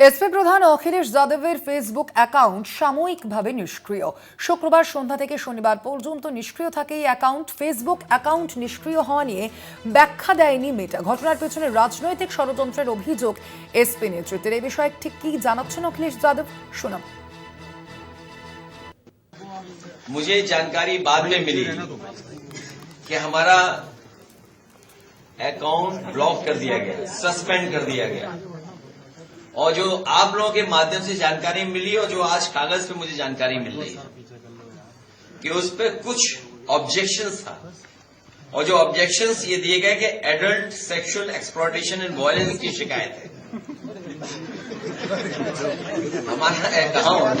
SP প্রধান অখিলেশ যাদবের Facebook account সাময়িকভাবে নিষ্ক্রিয় শুক্রবার সন্ধ্যা থেকে শনিবার পর্যন্ত নিষ্ক্রিয় থাকে এই অ্যাকাউন্ট ফেসবুক অ্যাকাউন্ট নিষ্ক্রিয় হওয়া নিয়ে ব্যাখ্যা দেয়নি মেটা ঘটনার পেছনে রাজনৈতিক ষড়যন্ত্রের অভিযোগ এসপি নেতৃত্বের এই বিষয়ে ঠিক কি জানাচ্ছেন অখিলেশ যাদব শোনাব मुझे जानकारी बाद में मिली कि हमारा अकाउंट ब्लॉक कर दिया गया सस्पेंड कर दिया गया और जो आप लोगों के माध्यम से जानकारी मिली और जो आज कागज़ पे मुझे जानकारी मिल रही है कि उस पर कुछ ऑब्जेक्शन था। और जो ऑब्जेक्शन ये दिए गए कि adult sexual exploitation and violence की शिकायत है। हमारा अकाउंट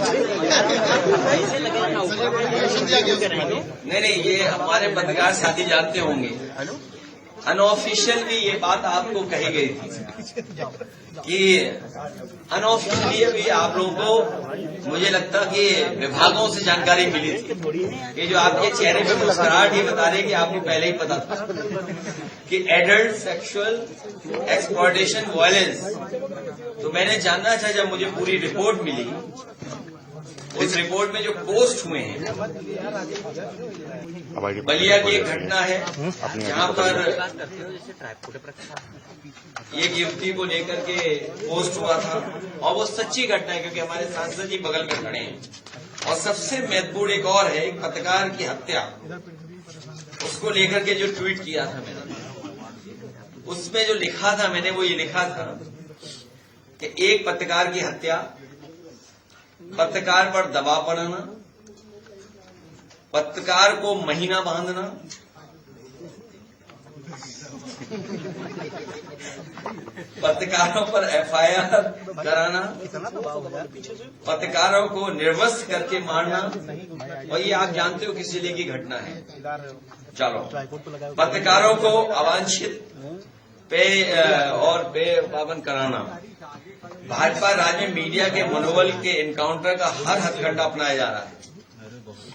नहीं नहीं, ये हमारे पत्रकार साथी जानते होंगे। अनऑफिशियल भी ये बात आपको कही गई थी। कि अनऑफिशियली भी आप लोगों को मुझे लगता कि विभागों से जानकारी मिली थी। ये जो आपके चेहरे पे मुस्कुराहट ये बता रहे कि आपको पहले ही पता था कि एडल्ट सेक्सुअल एक्सप्लॉयटेशन वायलेंस तो मैंने जानना था जब मुझे पूरी रिपोर्ट मिली उस रिपोर्ट में जो पोस्ट हुए हैं बलिया की एक घटना है जहाँ पर एक युवती को लेकर के पोस्ट हुआ था और वो सच्ची घटना है क्योंकि हमारे सांसद जी बगल में खड़े हैं। और सबसे महत्वपूर्ण एक और है एक पत्रकार की हत्या। उसको लेकर के जो ट्वीट किया था मैंने उसमें जो लिखा था मैंने वो ये लिखा था कि एक पत्रकार की हत्या पत्रकार पर दबाव बनाना, पत्रकार को महीना बांधना। पत्रकारों पर एफआईआर कराना, पत्रकारों को निर्वस्त करके मारना, और ये आप जानते हो किस ज़िले की घटना है। चलो, पत्रकारों को अवांछित पे और बेपाबंद कराना। भाजपा राज्य मीडिया के मनोबल के एनकाउंटर का हर हथकंडा अपनाया जा रहा है।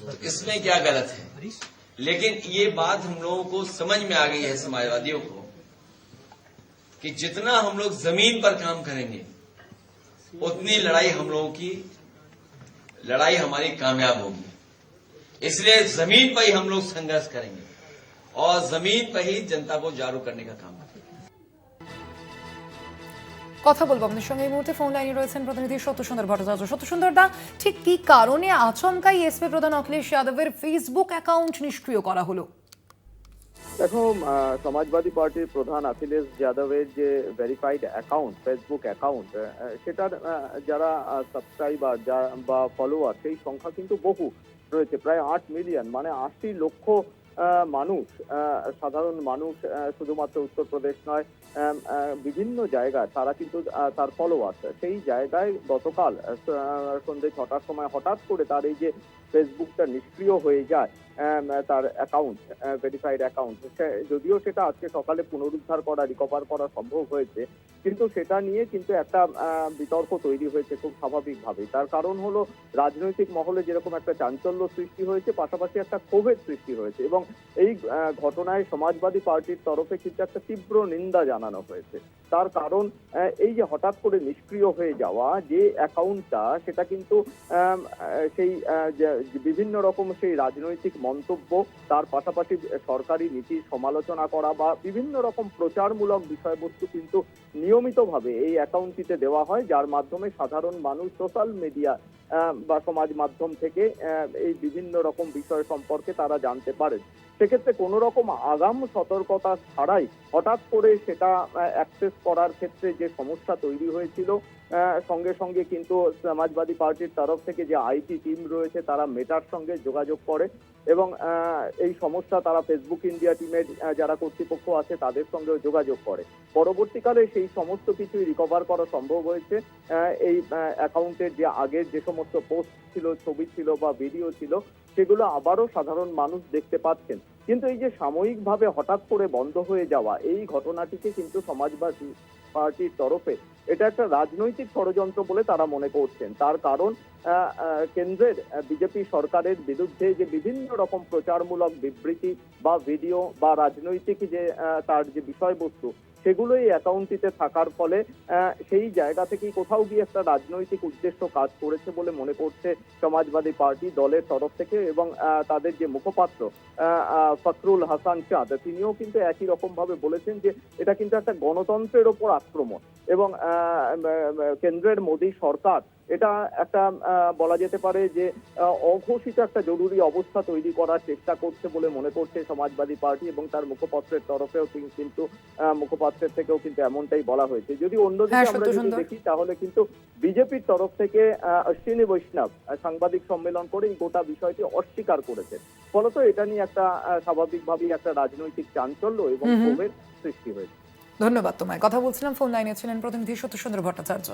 तो इसमें क्या गलत है? लेकिन ये बात हम लोगों को समझ में आ गई है, समाजवादियों को, कि जितना हम लोग ज़मीन पर काम करेंगे, उतनी लड़ाई हम लोगों की, लड़ाई हमारी कामयाब होगी। इसलिए ज़मीन पर ही हम लोग संघर्ष करेंगे और ज़मीन पर ही जनता को जागरूक करने का काम करेंगे। কথা বলব আপনাদের সঙ্গে। এই মুহূর্তে ফোন লাইনে রয়েছেন প্রতিনিধি সত্যসুন্দর ভট্টাচার্য। সত্যসুন্দর দা, ঠিক কি কারণে আচমকাই এসপি প্রধান অখিলেশ যাদবের ফেসবুক অ্যাকাউন্ট নিষ্ক্রিয় করা হলো? দেখো সমাজবাদী পার্টির প্রধান অখিলেশ যাদবের যে ভেরিফাইড অ্যাকাউন্ট ফেসবুক অ্যাকাউন্ট সেটার যারা সাবস্ক্রাইবার বা ফলোয়ার সেই সংখ্যা কিন্তু বহু রয়েছে, প্রায় আট মিলিয়ন মানে আশি লক্ষ মানুষ সাধারণ মানুষ শুধুমাত্র উত্তরপ্রদেশ নয় বিভিন্ন জায়গায় তারা কিন্তু তার ফলোয়ার সেই জায়গায় গতকাল আহ, সন্ধ্যে ছটার সময় হঠাৎ করে তার এই যে ফেসবুকটা নিষ্ক্রিয় হয়ে যায় তার অ্যাকাউন্ট ভেরিফাইড অ্যাকাউন্ট যদিও সেটা আজকে সকালে পুনরুদ্ধার করা রিকভার করা সম্ভব হয়েছে কিন্তু সেটা নিয়ে কিন্তু একটা বিতর্ক তৈরি হয়েছে খুব স্বাভাবিকভাবেই। তার কারণ হলো রাজনৈতিক মহলে যেরকম একটা চাঞ্চল্য সৃষ্টি হয়েছে পাশাপাশি একটা ক্ষোভের সৃষ্টি হয়েছে এবং এই ঘটনায় সমাজবাদী পার্টির তরফে কিন্তু একটা তীব্র নিন্দা জানানো হয়েছে। তার কারণ এই যে হঠাৎ করে নিষ্ক্রিয় হয়ে যাওয়া যে অ্যাকাউন্টটা, সেটা কিন্তু সেই বিভিন্ন রকম সেই রাজনৈতিক মন্তব্য, তার পাশাপাশি সরকারি নীতির সমালোচনা করা বা বিভিন্ন রকম প্রচারমূলক বিষয়বস্তু কিন্তু নিয়মিতভাবে এই অ্যাকাউন্টটিতে দেওয়া হয়, যার মাধ্যমে সাধারণ মানুষ, সোশ্যাল মিডিয়া বা সমাজ মাধ্যম থেকে এই বিভিন্ন রকম বিষয় সম্পর্কে তারা জানতে পারেন সেক্ষেত্রে কোনো রকম আগাম সতর্কতা ছাড়াই হঠাৎ করে সেটা অ্যাক্সেস করার ক্ষেত্রে যে সমস্যা তৈরি হয়েছিল সঙ্গে সঙ্গে কিন্তু সমাজবাদী পার্টির তরফ থেকে যে আইটি টিম রয়েছে, তারা মেটার সঙ্গে যোগাযোগ করে এবং এই সমস্যা তারা ফেসবুক ইন্ডিয়া টিমের যারা কর্তৃপক্ষ আছে, তাদের সঙ্গেও যোগাযোগ করে। পরবর্তীকালে সেই সমস্ত কিছুই রিকভার করা সম্ভব হয়েছে। এই অ্যাকাউন্টের যে আগের যে সমস্ত পোস্ট ছিল, ছবি ছিল বা ভিডিও ছিল, সেগুলো আবারও সাধারণ মানুষ দেখতে পাচ্ছেন। কিন্তু এই যে সাময়িকভাবে হঠাৎ করে বন্ধ হয়ে যাওয়া, এই ঘটনাটিকে কিন্তু সমাজবাদী পার্টির তরফে, এটা একটা রাজনৈতিক ষড়যন্ত্র বলে তারা মনে করছেন। তার কারণ কেন্দ্রের বিজেপি সরকারের বিরুদ্ধে যে বিভিন্ন রকম প্রচারমূলক বিবৃতি বা ভিডিও বা রাজনৈতিক যে তার যে বিষয়বস্তু সেগুলো এই অ্যাকাউন্টটিতে থাকার ফলে সেই জায়গা থেকেই কোথাও গিয়ে একটা রাজনৈতিক উদ্দেশ্য কাজ করেছে বলে মনে করছে সমাজবাদী পার্টি দলের তরফ থেকে এবং তাদের যে মুখপাত্র ফখরুল হাসান চাঁদ, তিনিও কিন্তু একই রকম ভাবে বলেছেন যে এটা কিন্তু একটা গণতন্ত্রের ওপর আক্রমণ এবং কেন্দ্রের মোদী সরকার এটা একটা বলা যেতে পারে যে অঘোষিত একটা জরুরি অবস্থা তৈরি করার চেষ্টা করছে বলে মনে করছে সমাজবাদী পার্টি এবং তার মুখপাত্রের তরফেও কিন্তু মুখপাত্রের থেকেও কিন্তু এমনটাই বলা হয়েছে। যদি অন্যদিকে হ্যাঁ, আমরা যদি দেখি তাহলে কিন্তু বিজেপির তরফ থেকে আহ, অশ্বিনী বৈষ্ণব সাংবাদিক সম্মেলন করে এই গোটা বিষয়টি অস্বীকার করেছে ফলত এটা নিয়ে একটা স্বাভাবিকভাবেই একটা রাজনৈতিক চাঞ্চল্য এবং। ক্ষোভের সৃষ্টি হয়েছে। ধন্যবাদ তোমায়। কথা বলছিলাম ফোন লাইনে ছিলেন প্রতিনিধি সত্যসুন্দর ভট্টাচার্য।